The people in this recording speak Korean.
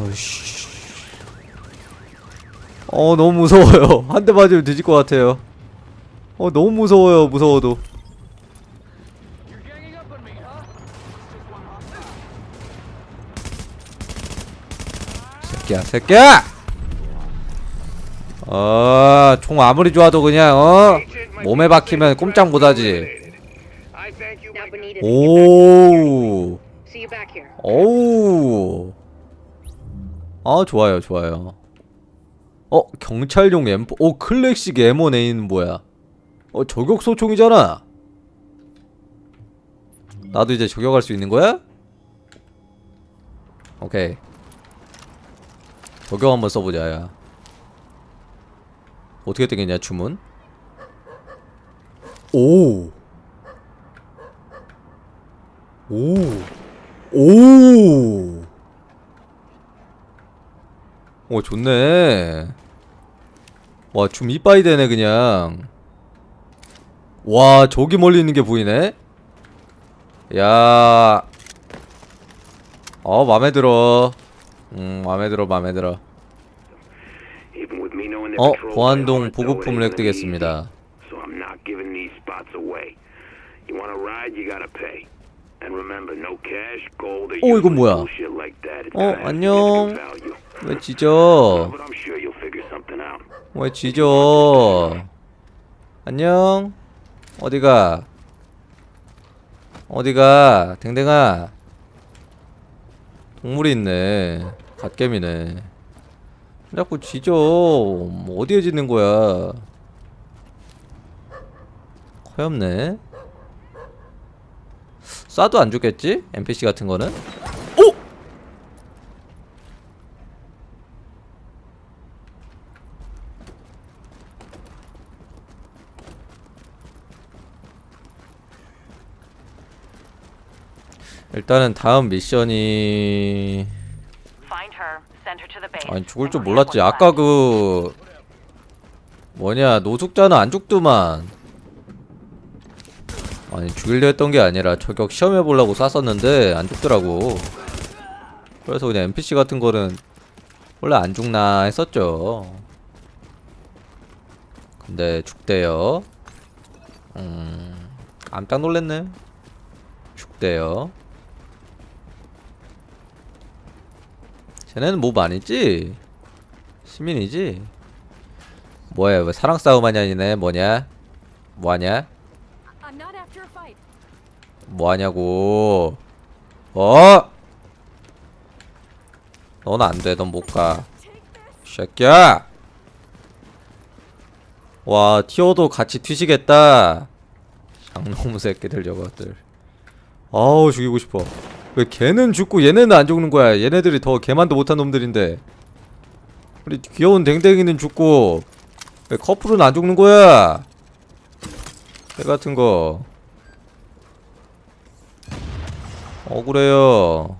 어이씨. 어 너무 무서워요. 한 대 맞으면 뒤질 것 같아요. 어 너무 무서워요. 무서워도. 새끼야, 새끼야! 어, 총 아무리 좋아도 그냥 어 몸에 박히면 꼼짝 못하지. 오, see 아 좋아요, 좋아요. 어 경찰용 M4, 오 클래식 M1A는 뭐야? 어 저격 소총이잖아. 나도 이제 저격할 수 있는 거야? 오케이. 저격 한번 써보자, 야. 어떻게 되겠냐, 주문? 오. 오. 오. 오, 좋네. 와, 좀 이빠이 되네, 그냥. 와, 저기 멀리 있는 게 보이네? 야. 어, 맘에 들어. 음, 맘에 들어, 맘에 들어. 어, 보안동 보급품을 획득했습니다. 어, 이건 뭐야? 어, 안녕. 왜 지져? 왜 지져? 안녕? 어디가? 어디가? 댕댕아. 동물이 있네. 갓겜이네. 자꾸 지져. 뭐 어디에 짖는 거야? 커엽네. 쏴도 안 죽겠지? NPC 같은 거는? 오! 일단은 다음 미션이. 아니 죽을 줄 몰랐지 아까. 그 뭐냐 노숙자는 안 죽더만 아니 죽이려 했던 게 아니라 저격 시험해 보려고 쐈었는데 안 죽더라고 그래서 그냥 NPC 같은 거는 원래 안 죽나 했었죠 근데 죽대요 음 깜짝 놀랐네 죽대요 쟤네는 몹 아니지? 시민이지? 뭐야 왜 사랑 싸움 하냐 니네 뭐냐? 뭐하냐? 뭐하냐고. 어? 넌 안돼 넌 못가. 새끼야! 와 티어도 같이 튀시겠다. 장놈 새끼들 저것들. 아우 죽이고 싶어. 왜 걔는 죽고 얘네는 안 죽는 거야? 얘네들이 더 개만도 못한 놈들인데. 우리 귀여운 댕댕이는 죽고 왜 커플은 안 죽는 거야 개 같은 거. 억울해요